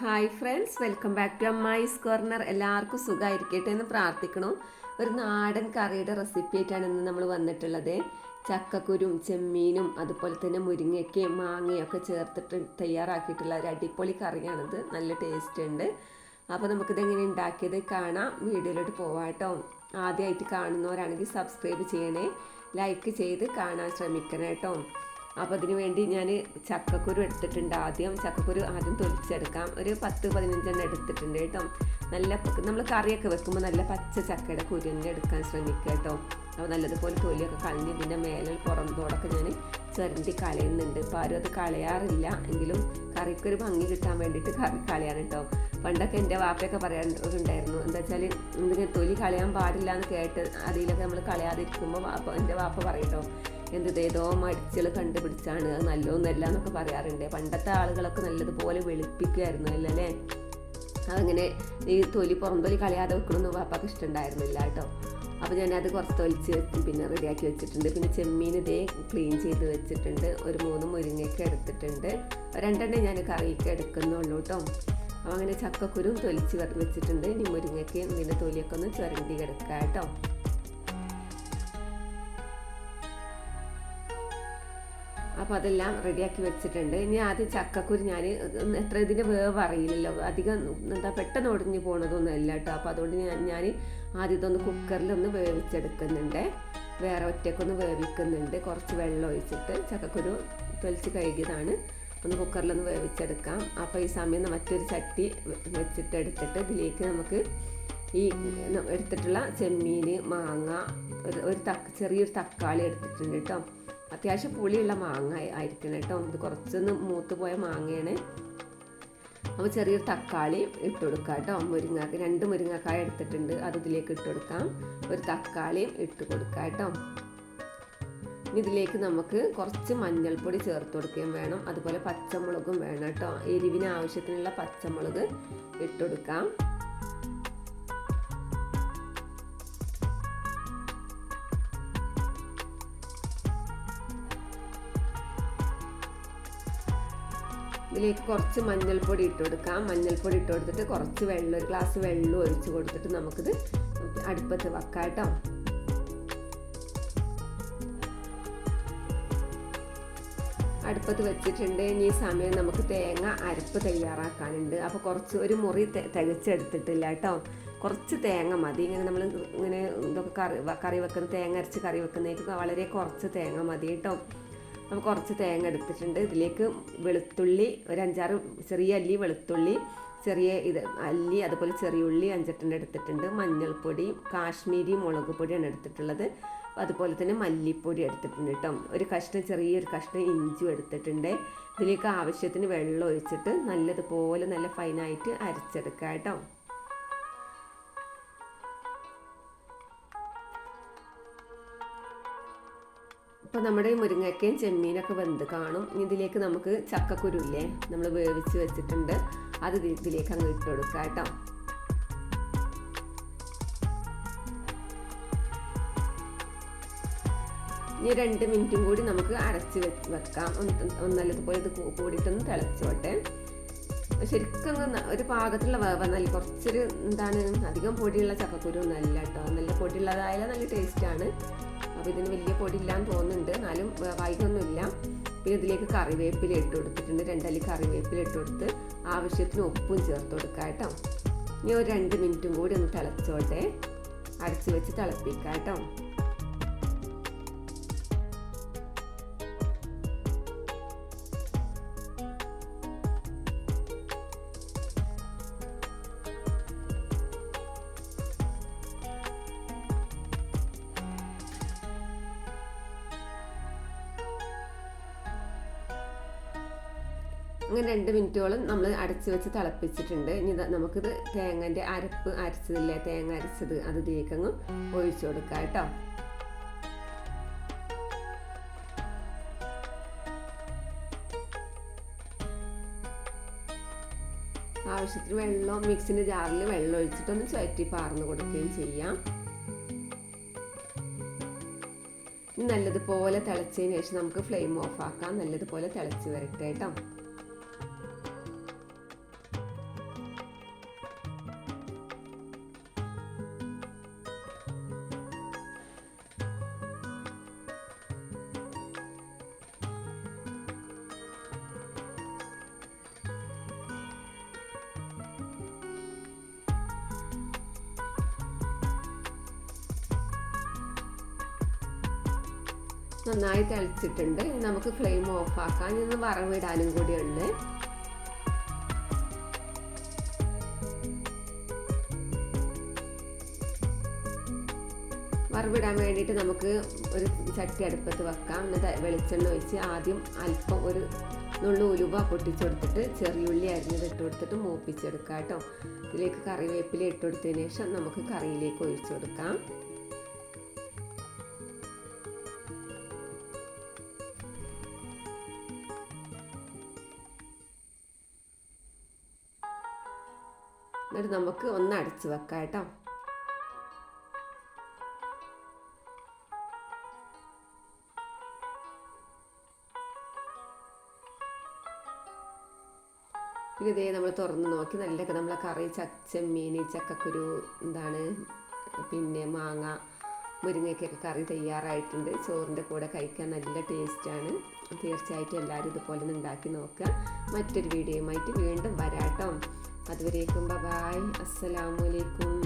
Hi friends welcome back to അമ്മായിസ് corner എല്ലാവർക്കും സുഖമായിരിക്കട്ടെ എന്ന് പ്രാർത്ഥിക്കണു. ഒരു നാടൻ കറിയുടെ റെസിപ്പി ആയിട്ടാണ് ഇന്ന് നമ്മൾ വന്നിട്ടുള്ളത്. ചക്കക്കുരും ചെമ്മീനും അതുപോലെ തന്നെ മുരിങ്ങയ്ക്കയും മാങ്ങയും ഒക്കെ ചേർത്തിട്ട് തയ്യാറാക്കിയിട്ടുള്ള ഒരു അടിപൊളി കറിയാണിത്. നല്ല ടേസ്റ്റ് ഉണ്ട്. അപ്പോൾ നമുക്കിത് എങ്ങനെ ഉണ്ടാക്കിയത് കാണാം. വീഡിയോയിലോട്ട് പോവാട്ടോ ആദ്യമായിട്ട് കാണുന്നവരാണെങ്കിൽ സബ്സ്ക്രൈബ് ചെയ്യണേ. ലൈക്ക് ചെയ്ത് കാണാൻ ശ്രമിക്കണം കേട്ടോ. അപ്പോൾ അതിന് വേണ്ടി ഞാൻ ചക്കക്കുരു എടുത്തിട്ടുണ്ട്. ആദ്യം ചക്കക്കുരു ആദ്യം തൊലിച്ചെടുക്കാം. ഒരു പത്ത് പതിനഞ്ചെണ്ണം എടുത്തിട്ടുണ്ട് കേട്ടോ. നല്ല നമ്മൾ കറിയൊക്കെ വെക്കുമ്പോൾ നല്ല പച്ച ചക്കയുടെ കുരു തന്നെ എടുക്കാൻ ശ്രമിക്കുക കേട്ടോ. അപ്പോൾ നല്ലതുപോലെ തൊലിയൊക്കെ കളഞ്ഞ് ഇതിന്റെ മേലെ പുറം ഞാൻ ചുരണ്ടി കളയുന്നുണ്ട്. ഇപ്പോൾ ആരും അത് കളയാറില്ല. എങ്കിലും കറിക്കൊരു ഭംഗി കിട്ടാൻ വേണ്ടിയിട്ട് കറി കളയാണ് കേട്ടോ. പണ്ടൊക്കെ എന്റെ വാപ്പയൊക്കെ പറയാറുണ്ടായിരുന്നു. എന്താ വെച്ചാൽ ഇതിങ്ങനെ തൊലി കളയാൻ പാടില്ല എന്ന് കേട്ട് അതിലൊക്കെ നമ്മൾ കളയാതിരിക്കുമ്പോൾ വാപ്പ എന്റെ വാപ്പ പറയട്ടോ എന്ത് ചെയ്തോ മടിച്ചുകൾ കണ്ടുപിടിച്ചാണ് അത് നല്ലതൊന്നല്ല എന്നൊക്കെ പറയാറുണ്ട്. പണ്ടത്തെ ആളുകളൊക്കെ നല്ലതുപോലെ വെളുപ്പിക്കുമായിരുന്നു അല്ലേ അതങ്ങനെ ഈ തൊലി പുറം തൊലി കളയാതെ വെക്കണമെന്ന് പാപ്പാക്ക് ഇഷ്ടമുണ്ടായിരുന്നില്ല കേട്ടോ. അപ്പോൾ ഞാനത് കുറച്ച് തൊലിച്ച് വെച്ച് പിന്നെ റെഡിയാക്കി വെച്ചിട്ടുണ്ട്. പിന്നെ ചെമ്മീൻ ഇതേ ക്ലീൻ ചെയ്ത് വെച്ചിട്ടുണ്ട്. ഒരു മൂന്ന് മുരിങ്ങയ്ക്ക് എടുത്തിട്ടുണ്ട്. രണ്ടെണ്ണം ഞാൻ കറിക്ക് എടുക്കുന്നുള്ളൂ കേട്ടോ. അപ്പോൾ അങ്ങനെ ചക്കക്കുരും തൊലിച്ച് വെച്ചിട്ടുണ്ട്. ഇനി മുരിങ്ങയ്ക്ക് പിന്നെ തൊലിയൊക്കെ ഒന്ന് ചുരണ്ടി കിടക്കാം കേട്ടോ. അപ്പോൾ അതെല്ലാം റെഡിയാക്കി വെച്ചിട്ടുണ്ട്. ഇനി ആദ്യം ചക്കക്കുരു ഞാൻ എത്ര ഇതിന്റെ വേവ് അറിയില്ലല്ലോ. അധികം എന്താ പെട്ടെന്ന് ഒടിഞ്ഞു പോണതൊന്നും അല്ല കേട്ടോ അപ്പോൾ അതുകൊണ്ട് ഞാൻ ഞാൻ ആദ്യം ഇതൊന്ന് കുക്കറിലൊന്ന് വേവിച്ചെടുക്കുന്നുണ്ട്. വേറെ ഒറ്റക്കൊന്ന് വേവിക്കുന്നുണ്ട്. കുറച്ച് വെള്ളം ഒഴിച്ചിട്ട് ചക്കക്കുരു തൊലിച്ച് കഴുകിയതാണ്. ഒന്ന് കുക്കറിലൊന്ന് വേവിച്ചെടുക്കാം. അപ്പോൾ ഈ സമയം മറ്റൊരു ചട്ടി വെച്ചിട്ട് എടുത്തിട്ട് ഇതിലേക്ക് നമുക്ക് ഈ എടുത്തിട്ടുള്ള ചെമ്മീൻ മാങ്ങ ഒരു ചെറിയൊരു തക്കാളി എടുത്തിട്ടുണ്ട് കേട്ടോ അത്യാവശ്യം പുളിയുള്ള മാങ്ങ ആയിരിക്കണം കേട്ടോ. ഇത് കുറച്ചൊന്ന് മൂത്ത് പോയ മാങ്ങയാണ്. അപ്പോൾ ചെറിയൊരു തക്കാളി ഇട്ട് കൊടുക്കാം കേട്ടോ. മുരിങ്ങാക്ക രണ്ട് മുരിങ്ങക്കായ എടുത്തിട്ടുണ്ട്. അത് ഇതിലേക്ക് ഇട്ട് കൊടുക്കാം. ഒരു തക്കാളിയും ഇട്ട് കൊടുക്കാം കേട്ടോ. ഇതിലേക്ക് നമുക്ക് കുറച്ച് മഞ്ഞൾപ്പൊടി ചേർത്ത് കൊടുക്കുകയും വേണം. അതുപോലെ പച്ചമുളകും വേണം കേട്ടോ. എരിവിന് ആവശ്യത്തിനുള്ള പച്ചമുളക് ഇട്ട് കൊടുക്കാം. ഇതിലേക്ക് കുറച്ച് മഞ്ഞൾപ്പൊടി ഇട്ട് കൊടുക്കാം. മഞ്ഞൾപ്പൊടി ഇട്ട് കൊടുത്തിട്ട് കുറച്ച് വെള്ളം ഒരു ഗ്ലാസ് വെള്ളം ഒഴിച്ച് കൊടുത്തിട്ട് നമുക്കിത് അടുപ്പത്ത് വെക്കാം കേട്ടോ. അടുപ്പത്ത് വെച്ചിട്ടുണ്ട്. ഇനി ഈ സമയം നമുക്ക് തേങ്ങ അരപ്പ് തയ്യാറാക്കാനുണ്ട്. അപ്പോൾ കുറച്ച് ഒരു മുറി തികച്ചെടുത്തിട്ടില്ല കേട്ടോ. കുറച്ച് തേങ്ങ മതി. ഇങ്ങനെ നമ്മൾ ഇങ്ങനെ ഇതൊക്കെ കറി കറി വെക്കുന്ന തേങ്ങ അരച്ച് കറി വെക്കുന്നതിലേക്ക് വളരെ കുറച്ച് തേങ്ങ മതി കേട്ടോ. അപ്പോൾ കുറച്ച് തേങ്ങ എടുത്തിട്ടുണ്ട്. ഇതിലേക്ക് വെളുത്തുള്ളി ഒരു അഞ്ചാറ് ചെറിയ അല്ലി വെളുത്തുള്ളി ചെറിയ ഇത് അല്ലി അതുപോലെ ചെറിയ ഉള്ളി അഞ്ചെട്ടെണ്ണം എടുത്തിട്ടുണ്ട്. മഞ്ഞൾപ്പൊടി കാശ്മീരി മുളക് പൊടിയാണ് എടുത്തിട്ടുള്ളത്. അതുപോലെ തന്നെ മല്ലിപ്പൊടി എടുത്തിട്ടുണ്ട് കേട്ടോ. ഒരു കഷ്ണം ചെറിയൊരു കഷ്ണം ഇഞ്ചും എടുത്തിട്ടുണ്ട്. ഇതിലേക്ക് ആവശ്യത്തിന് വെള്ളം ഒഴിച്ചിട്ട് നല്ലതുപോലെ നല്ല ഫൈനായിട്ട് അരച്ചെടുക്കാം കേട്ടോ. അപ്പോൾ നമ്മുടെ ഈ മുരിങ്ങയ്ക്കയും ചെമ്മീനൊക്കെ വെന്ത് കാണും. ഇതിലേക്ക് നമുക്ക് ചക്കക്കുരുല്ലേ നമ്മൾ വേവിച്ച് വെച്ചിട്ടുണ്ട്. അത് ഇതിലേക്ക് അങ്ങ് ഇട്ട് കൊടുക്കുക കേട്ടോ. ഇനി രണ്ട് മിനിറ്റും കൂടി നമുക്ക് അരച്ച് വെക്കാം. നല്ലതുപോലെ ഇത് കൂടിയിട്ടൊന്ന് തിളച്ചോട്ടെ. ശരിക്കും ഒരു പാകത്തിലുള്ള വേവ് നല്ല കുറച്ചൊരു എന്താണ് അധികം പൊടിയുള്ള ചക്കക്കുരു ഒന്നല്ല കേട്ടോ. നല്ല പൊടിയുള്ളതായാലും നല്ല ടേസ്റ്റാണ് അപ്പോൾ ഇതിന് വലിയ പൊടിയില്ലാന്ന് തോന്നുന്നുണ്ട്. എന്നാലും വൈകൊന്നുമില്ല. പിന്നെ ഇതിലേക്ക് കറിവേപ്പില ഇട്ട് കൊടുത്തിട്ടുണ്ട്. രണ്ടല്ലി കറിവേപ്പില ഇട്ട് കൊടുത്ത് ആവശ്യത്തിന് ഉപ്പും ചേർത്ത് കൊടുക്കാം കേട്ടോ. ഇനി ഒരു രണ്ട് മിനിറ്റും കൂടി ഒന്ന് തിളച്ചോട്ടെ. അടച്ചു വെച്ച് തിളപ്പിക്കാം കേട്ടോ. അങ്ങനെ രണ്ട് മിനിറ്റോളം നമ്മൾ അടച്ച് വെച്ച് തിളപ്പിച്ചിട്ടുണ്ട്. ഇനി നമുക്കിത് തേങ്ങന്റെ അരപ്പ് അരച്ചതില്ലേ? തേങ്ങ അരച്ചത് അത് ഇതിലേക്കങ്ങ് ഒഴിച്ചു കൊടുക്കാം കേട്ടോ. ആവശ്യത്തിന് വെള്ളം മിക്സിന്റെ ജാറിൽ വെള്ളം ഒഴിച്ചിട്ടൊന്ന് ചുറ്റി പാർന്ന് കൊടുക്കുകയും ചെയ്യാം. നല്ലതുപോലെ തിളച്ചതിന് ശേഷം നമുക്ക് ഫ്ലെയിം ഓഫ് ആക്കാം. നല്ലതുപോലെ തിളച്ച് വരട്ടെ കേട്ടോ. നന്നായി തിളച്ചിട്ടുണ്ട് നമുക്ക് ഫ്ലെയിം ഓഫ് ഇന്ന് വറവിടാനും കൂടിയുണ്ട്. വറവിടാൻ വേണ്ടിയിട്ട് നമുക്ക് ഒരു ചട്ടി അടുപ്പത്ത് വെക്കാം. എന്നിട്ട് വെളിച്ചെണ്ണ ഒഴിച്ച് ആദ്യം അല്പം ഒരു നുള്ളു ഉലുവ പൊട്ടിച്ചെടുത്തിട്ട് ചെറിയുള്ളി അരിഞ്ഞത് ഇട്ട് കൊടുത്തിട്ട് മൂപ്പിച്ചെടുക്കാം കേട്ടോ. ഇതിലേക്ക് കറിവേപ്പില ഇട്ട് കൊടുത്തതിന് ശേഷം നമുക്ക് കറിയിലേക്ക് ഒഴിച്ചു കൊടുക്കാം. എന്നിട്ട് നമുക്ക് ഒന്ന് അടച്ചു വെക്കാം കേട്ടോ. പിന്നെ ഇതേ നമ്മൾ തുറന്ന് നോക്കി. നല്ല നമ്മളെ കറി ചെമ്മീൻ ചക്കക്കുരു എന്താണ് പിന്നെ മാങ്ങ മുരിങ്ങയ്ക്കൊക്കെ കറി തയ്യാറായിട്ടുണ്ട്. ചോറിന്റെ കൂടെ കഴിക്കാൻ നല്ല ടേസ്റ്റാണ് തീർച്ചയായിട്ടും എല്ലാവരും ഇതുപോലെ ഒന്ന് ഉണ്ടാക്കി നോക്കുക. മറ്റൊരു വീഡിയോയുമായിട്ട് വീണ്ടും വരാട്ടോ അതുവരേക്കും. ബൈ അസ്സലാമലൈക്കും